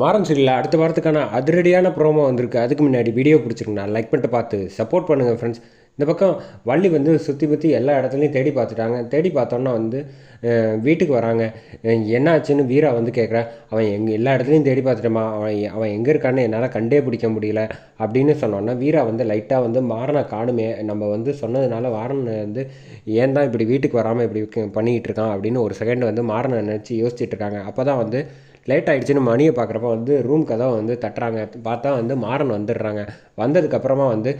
மாறன் சீரியலில் அடுத்த வாரத்துக்கான அதிரடியான ப்ரோமோ வந்திருக்கு. அதுக்கு முன்னாடி வீடியோ பிடிச்சிருக்குண்ணா. லைக் பண்ணிட்டு பார்த்து சப்போர்ட் பண்ணுங்கள் ஃப்ரெண்ட்ஸ் இந்த பக்கம் வள்ளி வந்து சுற்றி பற்றி எல்லா இடத்துலையும் தேடி பார்த்துட்டாங்க. தேடி பார்த்தோன்னா வந்து வீட்டுக்கு வராங்க. என்னாச்சுன்னு என்ன ஆச்சுன்னு வீரா வந்து கேட்குறேன் அவன் எங்கே எல்லா இடத்துலையும் தேடி பார்த்துட்டோமா அவன் அவன் எங்கே இருக்கான்னு என்னால் கண்டே பிடிக்க முடியல அப்படின்னு சொன்னோன்னா வீரா வந்து லைட்டாக வந்து மாறனை காணுமே. நம்ம வந்து சொன்னதுனால வாரன் வந்து ஏன் தான் இப்படி வீட்டுக்கு வராமல் இப்படி பண்ணிக்கிட்டு இருக்கான்? அப்படின்னு ஒரு செகண்ட் வந்து மாறனை நினச்சி யோசிச்சுட்டு இருக்காங்க. அப்போ தான் வந்து லேட் ஆகிடுச்சின்னு மணியை பார்க்குறப்ப வந்து ரூம் கதவை வந்து தட்டுறாங்க. பார்த்தா வந்து மாறன் வந்துடுறாங்க. வந்ததுக்கப்புறமா வந்து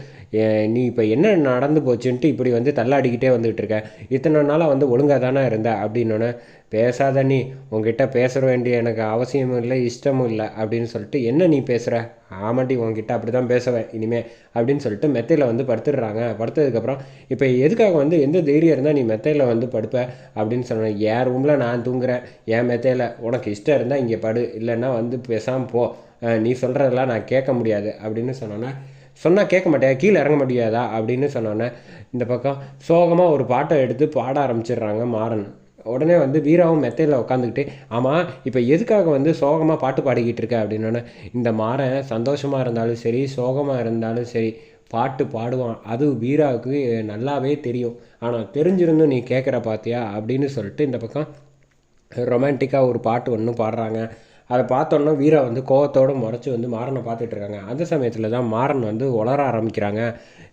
நீ இப்போ என்ன நடந்து போச்சுன்ட்டு இப்படி வந்து தள்ளாடிக்கிட்டே வந்துகிட்டு இருக்க? இத்தனை நாளாக வந்து ஒழுங்காக தானே இருந்த? அப்படின்னோடனே பேசாத நீ உங்ககிட்ட பேசுகிற வேண்டிய எனக்கு அவசியமும் இல்லை இஷ்டமும் இல்லை அப்படின்னு சொல்லிட்டு என்ன நீ பேசுகிற ஆமாட்டி உங்ககிட்ட அப்படி தான் பேசுவேன் இனிமே அப்படின்னு சொல்லிட்டு மெத்தையில் வந்து படுத்துடுறாங்க. படுத்ததுக்கப்புறம் இப்போ எதுக்காக வந்து எந்த தைரியம் இருந்தால் நீ மெத்தையில் வந்து படுப்ப? அப்படின்னு சொன்னேன் என் ரூமில் நான் தூங்குறேன்? என் மெத்தையில் உனக்கு இஷ்டம் இருந்தால் இங்கே படு இல்லைன்னா வந்து பேசாமல் போ. நீ சொல்கிறதெல்லாம் நான் கேட்க முடியாது அப்படின்னு சொன்னோன்னே சொன்னால் கேட்க மாட்டேன் கீழே இறங்க முடியாதா? அப்படின்னு சொன்னோன்னே இந்த பக்கம் சோகமாக ஒரு பாட்டை எடுத்து பாட ஆரம்பிச்சிடுறாங்க மாறன். உடனே வந்து வீராவும் மெத்தையில் உட்காந்துக்கிட்டு ஆமாம் இப்போ எதுக்காக வந்து சோகமாக பாட்டு பாடிக்கிட்டு இருக்க? அப்படின்னோடனே இந்த மாறன் சந்தோஷமாக இருந்தாலும் சரி சோகமாக இருந்தாலும் சரி பாட்டு பாடுவான். அது வீராவுக்கு நல்லாவே தெரியும். ஆனால் தெரிஞ்சிருந்தும் நீ கேட்குற பார்த்தியா அப்படின்னு சொல்லிட்டு இந்த பக்கம் ரொமான்டிக்காக ஒரு பாட்டு ஒன்று பாடுறாங்க. அதை பார்த்தோன்னா வீரா வந்து கோவத்தோடு முறைச்சி வந்து மாறனை பார்த்துட்டு இருக்காங்க. அந்த சமயத்தில் தான் மாறன் வந்து உளர ஆரம்பிக்கிறாங்க.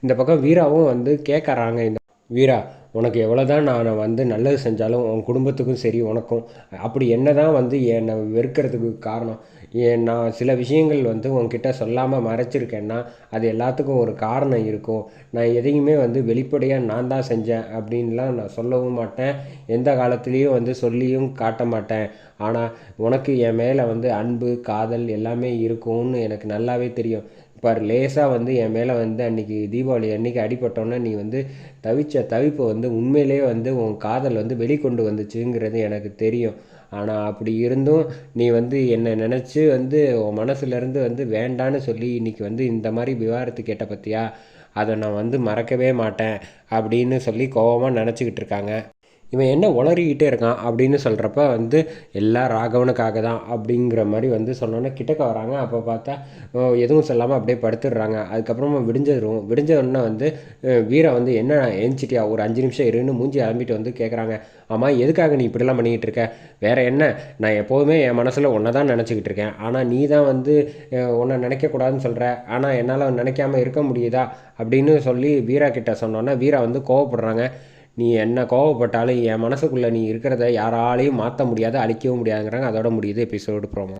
இந்த பக்கம் வீராவும் வந்து கேட்குறாங்க இந்த வீரா உனக்கு எவ்வளோ தான் நான் வந்து நல்லது செஞ்சாலும் உன் குடும்பத்துக்கும் சரி உனக்கும். அப்படி என்ன தான் வந்து என்னை வெறுக்கிறதுக்கு காரணம்? ஏன் நான் சில விஷயங்கள் வந்து உன்கிட்ட சொல்லாமல் மறைச்சிருக்கேன்னா அது எல்லாத்துக்கும் ஒரு காரணம் இருக்கும். நான் எதையுமே வந்து வெளிப்படையாக நான் தான் செஞ்சேன் அப்படின்லாம் நான் சொல்லவும் மாட்டேன். எந்த காலத்துலேயும் வந்து சொல்லியும் காட்ட மாட்டேன். ஆனால் உனக்கு என் மேலே வந்து அன்பு காதல் எல்லாமே இருக்கும்னு எனக்கு நல்லாவே தெரியும். பார் லேசாக வந்து என் மேலே வந்து அன்றைக்கி தீபாவளி அன்றைக்கி அடிபட்டோன்னே நீ வந்து தவிச்ச தவிப்பை வந்து உண்மையிலே வந்து உன் காதல் வந்து வெளிக்கொண்டு வந்துச்சுங்கிறது எனக்கு தெரியும். ஆனால் அப்படி இருந்தும் நீ வந்து என்னை நினச்சி வந்து உன் மனசுலேருந்து வந்து வேண்டான்னு சொல்லி இன்றைக்கி வந்து இந்த மாதிரி விவாகரத்து கேட்ட பற்றியா அதை நான் வந்து மறக்கவே மாட்டேன் அப்படின்னு சொல்லி கோவமாக நினச்சிக்கிட்டு இருக்காங்க. இவன் என்ன உளறிக்கிட்டே இருக்கான் அப்படின்னு சொல்கிறப்ப வந்து எல்லாம் ராகவனுக்காக தான் அப்படிங்கிற மாதிரி வந்து சொன்னோன்னே கிட்டக்க வராங்க. அப்போ பார்த்தா எதுவும் சொல்லாமல் அப்படியே படுத்துடுறாங்க. அதுக்கப்புறமா விடிஞ்சிடும் விடிஞ்ச உடனே வந்து வீரா வந்து என்ன ஏஞ்சிட்டியா ஒரு அஞ்சு நிமிஷம் இருன்னு மூஞ்சி அலம்பிட்டு வந்து கேட்குறாங்க ஆமாம் எதுக்காக நீ இப்படிலாம் பண்ணிக்கிட்டு இருக்க? வேறு என்ன? நான் எப்போதுமே என் மனசில் ஒன்றை தான் நினச்சிக்கிட்டு இருக்கேன். ஆனால் நீ தான் வந்து உன்னை நினைக்கக்கூடாதுன்னு சொல்கிற ஆனால் என்னால் நினைக்காம இருக்க முடியுதா? அப்படின்னு சொல்லி வீரா கிட்ட சொன்னோன்னே வீரா வந்து கோவப்படுறாங்க. நீ என்ன கோவப்பட்டாலும் என் மனசுக்குள்ளே நீ இருக்கிறத யாராலையும் மாற்ற முடியாது அழிக்கவும் முடியாதுங்கிறாங்க. அதோட முடியுது எபிசோடு ப்ரோமோ